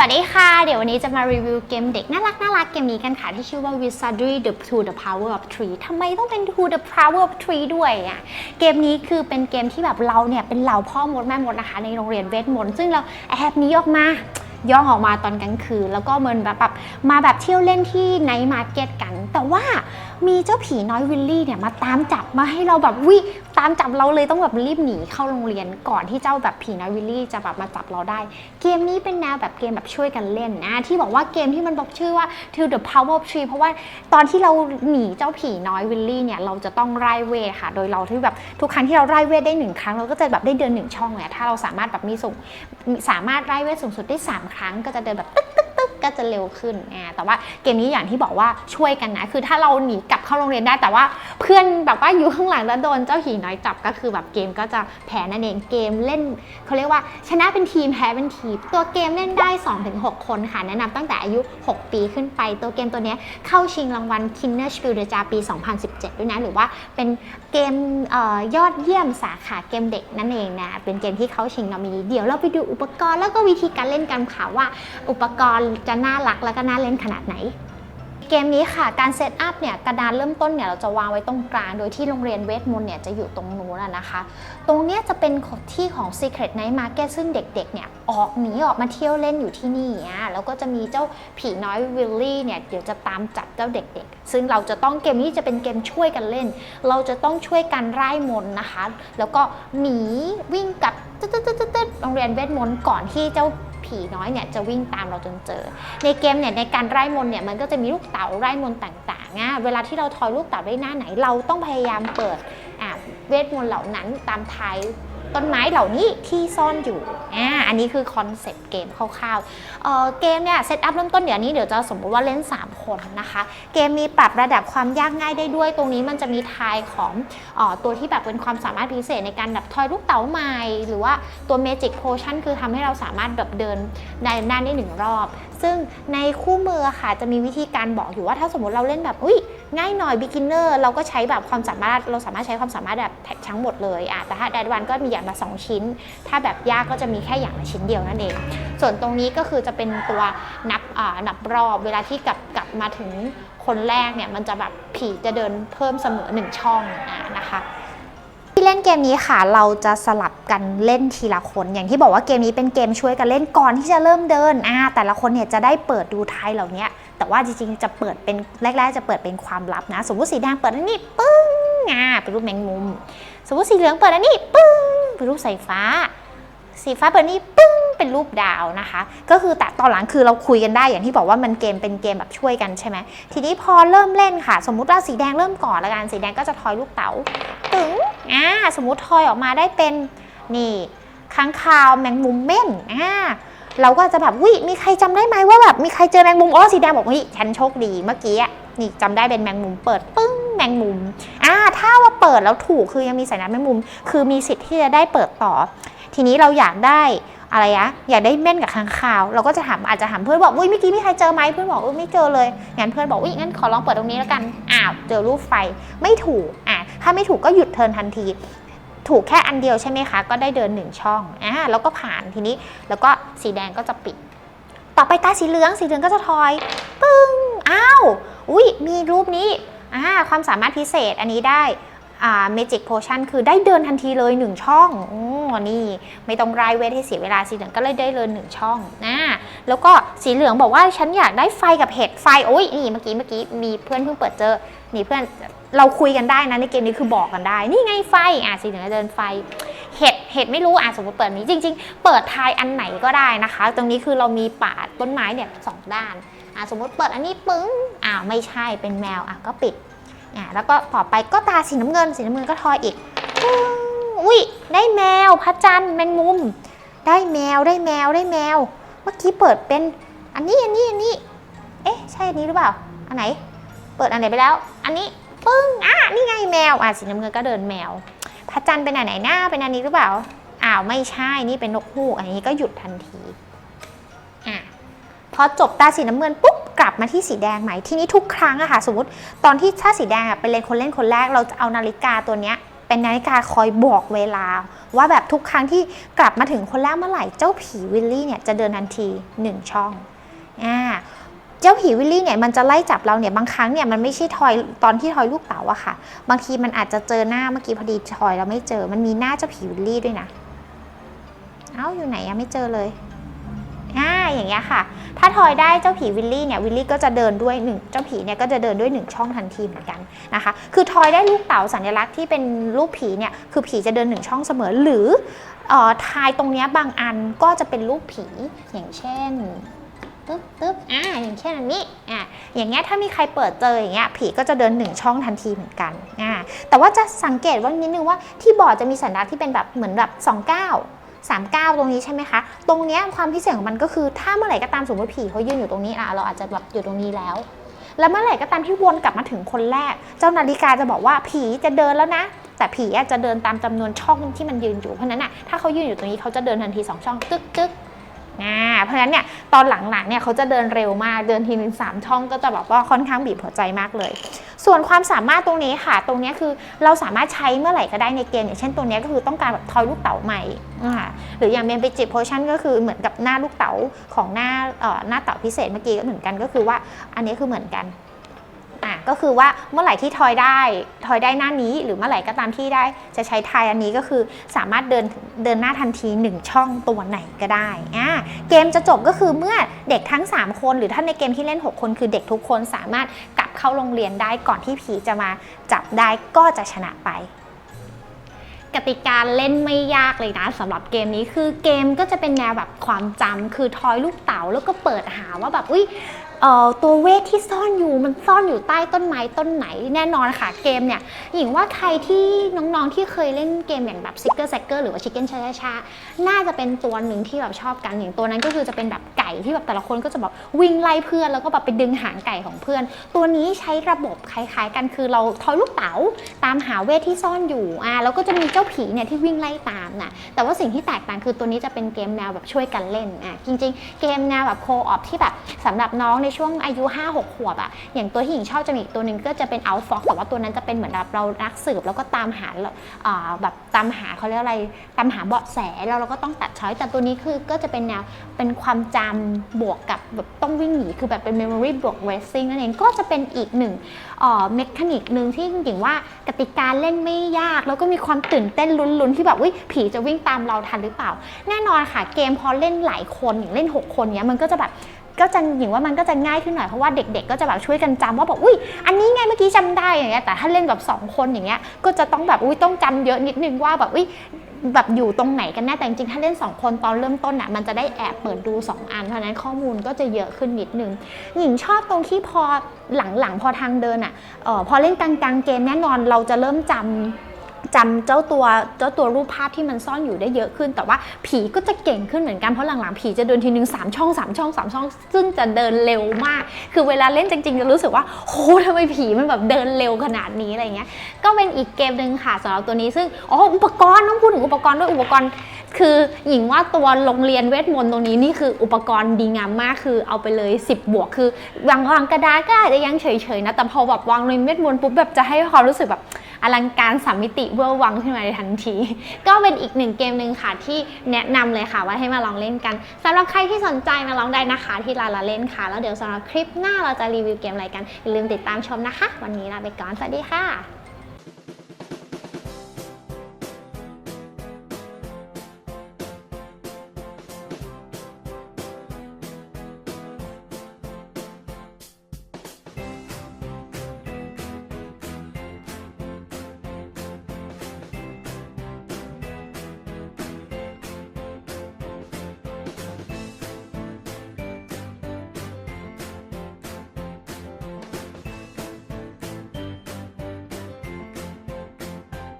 สวัสดีค่ะ เดี๋ยววันนี้จะมารีวิวเกมเด็กน่ารักน่ารักเกมนี้กันค่ะ ที่ชื่อว่า Wizardry the to the power of three ทำไมต้องเป็น to the power of three ด้วยอะเกมนี้คือเป็นเกมที่แบบเราเนี่ย เป็นเหล่าพ่อมดแม่มดนะคะ ในโรงเรียนเวทมนต์ซึ่งเราแอบนี้ออกมาย่องออกมาตอนกลางคืน แล้วก็เหมือนแบบแบบมาแบบเที่ยวเล่นที่ไนท์มาร์เก็ตกัน แต่ว่า มีเจ้าผีน้อยวิลลี่เนี่ยมาตามจับมาให้เราแบบวิตามจับเราเลยต้องแบบรีบหนีเข้าโรงเรียนก่อนที่เจ้าแบบผีน้อยวิลลี่จะแบบมาจับเราได้ เกมนี้เป็นแนวแบบเกมแบบช่วยกันเล่นนะที่บอกว่าเกมที่มันบอกชื่อว่า To the Power of Tree เพราะว่าตอนที่เราหนีเจ้าผีน้อยวิลลี่เนี่ยเราจะต้องไล่เวทค่ะ โดยเราที่แบบทุกครั้งที่เราไล่เวทได้หนึ่งครั้งเราก็จะแบบได้เดินหนึ่งช่องเนี่ยถ้าเราสามารถแบบมีสูงสามารถไล่เวทสูงสุดได้สามครั้งก็จะเดินแบบตึ๊ก ก็จะเร็วขึ้นอ่าแต่ว่าเกมนี้อย่างที่บอกว่าช่วยกันนะ คือถ้าเราหนีกลับเข้าโรงเรียนได้ แต่ว่าเพื่อนแบบว่าอยู่ข้างหลังแล้วโดนเจ้าผีน้อยจับก็คือแบบเกมก็จะแพ้นั่นเองเกมเล่นเขาเรียกว่าชนะเป็นทีมแพ้เป็นทีม ตัวเกมเล่นได้ 2-6 คนค่ะ แนะนำตั้งแต่อายุ 6 ปีขึ้นไป ตัวเกมตัวนี้เข้าชิงรางวัล Kinner Spiel der Jahr ปี 2017 ด้วยนะ หรือว่าเป็นเกมเออยอดเยี่ยมสาขาเกมเด็กนั่นเองนะ เป็นเกมที่เข้าชิงนอมินีเดี๋ยวเราไปดูอุปกรณ์แล้วก็วิธีการเล่นกันค่ะว่าอุปกรณ์จะน่ารักแล้วก็น่าเล่นขนาดไหน เกมนี้ค่ะ การเซตอัพเนี่ยกระดานเริ่มต้นเนี่ยเราจะวางไว้ตรงกลาง โดยที่โรงเรียนเวทมนต์เนี่ยจะอยู่ตรงนู้นนะคะ ตรงเนี้ยจะเป็นที่ของ Secret Night Market ซึ่งเด็กๆเนี่ยออกหนีออกมาเที่ยวเล่นอยู่ที่นี่อะแล้วก็จะมีเจ้าผีน้อยวิลลี่เนี่ยเดี๋ยวจะตามจับเจ้าเด็กๆ ซึ่งเราจะต้องเกมนี้จะเป็นเกมช่วยกันเล่น เราจะต้องช่วยกันไล่มนต์นะคะ แล้วก็หนีวิ่งกับตึ๊ดๆๆๆโรงเรียนเวทมนต์ก่อนที่เจ้า ผีน้อยเนี่ยจะวิ่งตามเราจนเจอ ในเกมเนี่ยในการไล่มนเนี่ยมันก็จะมีลูกเต๋าไล่มนต์ต่างๆอะเวลาที่เราทอยลูกเต๋าได้หน้าไหน เราต้องพยายามเปิดอะเวทมนต์เหล่านั้นตามท้าย ต้นไม้เหล่านี้ที่ซ่อนอยู่อ่าอันนี้คือคอนเซปต์เกมคร่าวๆเอ่อเกมเนี่ยเซตอัพเริ่มต้นเดี๋ยวนี้เดี๋ยวจะสมมติว่าเล่น 3 คนนะคะ เกมมีปรับระดับความยากง่ายได้ด้วย ตรงนี้มันจะมีทายของเออตัวที่แบบเป็นความสามารถพิเศษในการแบบทอยลูกเต๋าใหม่หรือว่าตัว Magic Potion คือทำให้เราสามารถแบบเดินในหน้าได้หนึ่งรอบซึ่งในคู่มือค่ะจะมีวิธีการบอกอยู่ว่าถ้าสมมติเราเล่นแบบอุ้ยง่ายหน่อย beginner เราก็ใช้แบบความสามารถเราสามารถใช้ความสามารถแบบแทั้งหมดเลยอะแต่ถ้า a d v a n c e ก็มีอย่างละสองชิ้น ถ้าแบบยากก็จะมีแค่อย่างละชิ้นเดียวนั่นเอง ส่วนตรงนี้ก็คือจะเป็นตัวนับอ่านับรอบเวลาที่กลับกลับมาถึงคนแรกเนี่ยมันจะแบบผีจะเดินเพิ่มเสมอหนึ่งช่องอะนะคะ เล่นเกมนี้ค่ะ เราจะสลับกันเล่นทีละคน อย่างที่บอกว่าเกมนี้เป็นเกมช่วยกันเล่นก่อนที่จะเริ่มเดินอ่าแต่ละคนเนี่ยจะได้เปิดดูไทายเหล่านี้แต่ว่าจริงๆจะเปิดเป็นแรก ๆ จะเปิดเป็นความลับนะ สมมติสีแดงเปิดอันนี้ปึ้งอ่าเป็นรูปแมงมุม สมมติสีเหลืองเปิดอันนี้ปึ้งเป็นรูปสายฟ้า สีฟ้าเปิดนี่ปึ้งเป็นรูปดาวนะคะ ก็คือแต่ตอนหลังคือเราคุยกันได้อย่างที่บอกว่ามันเกมเป็นเกมแบบช่วยกันใช่ไหมทีนี้พอเริ่มเล่นค่ะ สมมุติว่าสีแดงเริ่มก่อนละกันสีแดงก็จะทอยลูกเต๋าตึง อ่าสมมุติทอยออกมาได้เป็นนี่ค้างคาวแมงมุมเม่นอ่าเราก็จะแบบวิมีใครจำได้ไหมว่าแบบมีใครเจอแมงมุมอ๋อสีแดงบอกวิฉันโชคดีเมื่อกี้นี่จำได้เป็นแมงมุมเปิดปึ้งแมงมุมอ่าถ้าว่าเปิดแล้วถูกคือยังมีสัญญาณแมงมุม คือมีสิทธิ์ที่จะได้เปิดต่อ ทีนี้เราอยากได้อะไรอะอยากได้เม่นกับค้างคาว เราก็จะถามอาจจะถามเพื่อนบอกอุ้ยเมื่อกี้มีใครเจอไหมเพื่อนบอกอุ้ยไม่เจอเลยงั้นเพื่อนบอกอุ้ยงั้นขอลองเปิดตรงนี้แล้วกันอ้าวเจอรูปไฟไม่ถูกอะ ถ้าไม่ถูกก็หยุดเทิร์นทันที ถูกแค่อันเดียวใช่ไหมคะ ก็ได้เดินหนึ่งช่องอ่าแล้วก็ผ่านทีนี้ แล้วก็สีแดงก็จะปิด ต่อไปตาสีเหลืองสีเหลืองก็จะทอยปึ้งอ้าวอุ้ยมีรูปนี้อ่าความสามารถพิเศษอันนี้ได้ อ่า Magic Potion คือได้เดินทันทีเลย 1 ช่องอนี่ไม่ต้องรายเวทให้เสียเวลาสีเหลืองก็เลยได้เลย 1 ช่องนะแล้วก็สีเหลืองบอกว่าฉันอยากได้ไฟกับเห็ดไฟโอ้ยนี่เมื่อกี้เมื่อกี้มีเพื่อนเพิ่งเปิดเจอนี่เพื่อนเราคุยกันได้นะในเกมนี้คือบอกกันได้ นี่ไงไฟอะสีเหลืองเดินไฟเห็ดเห็ดไม่รู้อะสมมติเปิดนี้จริง ๆ เปิดทายอันไหนก็ได้นะคะ ตรงนี้คือเรามีป่าต้นไม้เนี่ยสองด้านอะสมมติเปิดอันนี้ปึ้งอ่าไม่ใช่เป็นแมวอะก็ปิด อะแล้วก็ต่อไปก็ตาสีน้ำเงินสีน้ำเงินก็ทอยอีกปึ้งอุ้ยได้แมวพระจันทร์แมงมุม ได้แมวได้แมวได้แมว เมื่อกี้เปิดเป็นอันนี้อันนี้อันนี้ เอ๊ะใช่อันนี้หรือเปล่าอันไหน เปิดอันไหนไปแล้ว อันนี้ปึ้งอะนี่ไงแมวอะสีน้ำเงินก็เดินแมวพระจันทร์เป็นอันไหนหน้าเป็นอันนี้หรือเปล่าอ้าวไม่ใช่นี่เป็นนกฮูกอันนี้ก็หยุดทันที อจบตาสีน้ำเงินปุ๊บกลับมาที่สีแดงใหม่ทีนี้ทุกครั้งอะค่ะ สมมติตอนที่ถ้าสีแดงอะเป็นเลนคนเล่นคนแรกเราจะเอานาฬิกาตัวเนี้ยเป็นนาฬิกาคอยบอกเวลา ว่าแบบทุกครั้งที่กลับมาถึงคนแรกเมื่อไหร่เจ้าผีวิลลี่เนี่ยจะเดินทันทีหนึ่งช่องอ่าเจ้าผีวิลลี่เนี่ยมันจะไล่จับเราเนี่ยบางครั้งเนี่ยมันไม่ใช่ทอยตอนที่ทอยลูกเต๋าอะค่ะ บางทีมันอาจจะเจอหน้าเมื่อกี้พอดีทอยเราไม่เจอ มันมีหน้าเจ้าผีวิลลี่ด้วยนะ เอ้าอยู่ไหนอะไม่เจอเลย อ่าอย่างเงี้ยค่ะ ถ้าทอยได้เจ้าผีวิลลี่เนี่ยวิลลี่ก็จะเดินด้วยหนึ่งเจ้าผีเนี่ยก็จะเดินด้วยหนึ่งช่องทันทีเหมือนกันนะคะ คือทอยได้ลูกเต๋าสัญลักษณ์ที่เป็นรูปผีเนี่ยคือผีจะเดินหนึ่งช่องเสมอหรือเอ่อทายตรงเนี้ยบางอันก็จะเป็นรูปผีอย่างเช่นตึ๊บตึ๊บอ่าอย่างเช่นอันนี้อ่าอย่างเงี้ยถ้ามีใครเปิดเจออย่างเงี้ยผีก็จะเดินหนึ่งช่องทันทีเหมือนกันอ่าแต่ว่าจะสังเกตว่านิดนึงว่าที่บอร์ดจะมีสัญลักษณ์ที่เป็นแบบเหมือนแบบ29 39 ตรงนี้ใช่ไหมคะ ตรงนี้ความพิเศษของมันก็คือถ้าเมื่อไหร่ก็ตามสมมติผีเขายืนอยู่ตรงนี้อะเราอาจจะแบบอยู่ตรงนี้แล้ว แล้วเมื่อไหร่ก็ตามที่วนกลับมาถึงคนแรก เจ้านาฬิกาจะบอกว่าผีจะเดินแล้วนะ แต่ผีจะเดินตามจำนวนช่องที่มันยืนอยู่เพราะนั้นอะถ้าเขายืนอยู่ตรงนี้เขาจะเดินทันทีสองช่องตึ๊กตึ๊ก นะเพราะฉะนั้นเนี่ยตอนหลังๆเนี่ยเขาจะเดินเร็วมากเดินทีนึงสามช่องก็จะแบบว่าค่อนข้างบีบหัวใจมากเลย ส่วนความสามารถตรงนี้ค่ะ ตรงนี้คือเราสามารถใช้เมื่อไหร่ก็ได้ในเกมอย่างเช่นตัวนี้ก็คือต้องการแบบทอยลูกเต๋าใหม่หรืออย่างเมนไปจิโพชั่นก็คือเหมือนกับหน้าลูกเต๋าของหน้าหน้าเต๋าพิเศษเมื่อกี้ก็เหมือนกันก็คือว่าอันนี้คือเหมือนกัน อะก็คือว่าเมื่อไหร่ที่ทอยได้ทอยได้หน้านี้ หรือเมื่อไหร่ก็ตามที่ได้จะใช้ทายอันนี้ก็คือสามารถเดินเดินหน้าทันทีหนึ่งช่องตัวไหนก็ได้อะเกมจะจบก็คือเมื่อเด็กทั้ง 3 คน หรือถ้าในเกมที่เล่น 6 คนคือเด็กทุกคนสามารถกลับเข้าโรงเรียนได้ก่อนที่ผีจะมาจับได้ก็จะชนะไปกติกาเล่นไม่ยากเลยนะสำหรับเกมนี้คือเกมก็จะเป็นแนวแบบความจำคือทอยลูกเต๋าแล้วก็เปิดหาว่าแบบอุ้ย ตัวเวทที่ซ่อนอยู่มันซ่อนอยู่ใต้ต้นไม้ต้นไหนแน่นอนค่ะเกมเนี่ยหญิงว่าใครที่น้องๆที่เคยเล่นเกมอย่างแบบซิกเกอร์แซกเกอร์หรือว่าชิคเก้นชาชาน่าจะเป็นตัวหนึ่งที่แบบชอบกันอย่างตัวนั้นก็คือจะเป็นแบบไก่ที่แบบแต่ละคนก็จะแบบวิ่งไล่เพื่อนแล้วก็แบบไปดึงหางไก่ของเพื่อน ตัวนี้ใช้ระบบคล้ายๆ กันคือเราทอยลูกเต๋าตามหาเวทที่ซ่อนอยู่อ่าแล้วก็จะมีเจ้าผีเนี่ยที่วิ่งไล่ตามนะแต่ว่าสิ่งที่แตกต่างคือตัวนี้จะเป็นเกมแนวแบบช่วยกันเล่นอะจริง ๆ เกมแนวแบบโคออฟที่แบบสำหรับน้องในช่วงอายุ 5-6 ขวบอะอย่างตัวที่หญิงชอบจะมีอีกตัวหนึ่งก็จะเป็นเอาฟ็อกแต่ว่าตัวนั้นจะเป็นเหมือนแบบเรานักสืบแล้วก็ตามหาแบบตามหาเขาเรียกอะไรตามหาเบาะแสแล้วเราก็ต้องตัดช้อยแต่ตัวนี้คือก็จะเป็นแนวเป็นความจำบวกกับแบบต้องวิ่งหนีคือแบบเป็น memory บวก racing นั่นเองก็จะเป็นอีกหนึ่งเมคานิกหนึ่งที่จริงว่ากติกาเล่นไม่ยาก แล้วก็มีความตื่นเต้นลุ้นๆที่แบบวิผีจะวิ่งตามเราทันหรือเปล่า แน่นอนค่ะเกมพอเล่นหลายคนอย่างเล่น 6 คนเนี้ยมันก็จะแบบ ก็จะหญิงว่ามันก็จะง่ายขึ้นหน่อยเพราะว่าเด็กๆ ก็จะแบบช่วยกันจำว่าแบบอุ้ยอันนี้ไงเมื่อกี้จำได้อย่างเงี้ยแต่ถ้าเล่นแบบสองคนอย่างเงี้ยก็จะต้องแบบอุ้ยต้องจำเยอะนิดนึงว่าแบบอุ้ยแบบอยู่ตรงไหนกันแน่แต่จริงๆ ถ้าเล่น 2 คนตอนเริ่มต้นน่ะมันจะได้แอบเปิดดู 2 อัน เพราะนั้นข้อมูลก็จะเยอะขึ้นนิดนึง หญิงชอบตรงที่พอหลังๆ พอทางเดินอะออพอเล่นกลางๆเกมแน่นอนเราจะเริ่มจำ จำเจ้าตัวเจ้าตัวรูปภาพที่มันซ่อนอยู่ได้เยอะขึ้น แต่ว่าผีก็จะเก่งขึ้นเหมือนกันเพราะหลังๆผีจะเดินทีนึงสามช่องสามช่องสามช่อง ซึ่งจะเดินเร็วมาก คือเวลาเล่นจริงๆ จะรู้สึกว่าโหทำไมผีมันแบบเดินเร็วขนาดนี้อะไรเงี้ยก็เป็นอีกเกมหนึ่งค่ะสำหรับตัวนี้ซึ่งอ๋ออุปกรณ์ต้องพูดถึงอุปกรณ์ด้วยอุปกรณ์ คือหญิงว่าตัวโรงเรียนเวทมนต์ตรงนี้นี่คืออุปกรณ์ดีงามมากคือเอาไปเลย 10 บวก คือวางวางกระดาษก็อาจจะยังเฉยๆนะแต่พอแบบวางในเวทมนต์ปุ๊บแบบจะให้ความรู้สึกแบบ อลังการสามมิติเวอร์วังขึ้นมาในทันที ก็เป็นอีกหนึ่งเกมหนึ่งค่ะที่แนะนำเลยค่ะว่าให้มาลองเล่นกันสำหรับใครที่สนใจมาลองได้นะคะ ที่ลาลาเล่นค่ะ แล้วเดี๋ยวสำหรับคลิปหน้าเราจะรีวิวเกมอะไรกันอย่าลืมติดตามชมนะคะ วันนี้ลาไปก่อนสวัสดีค่ะ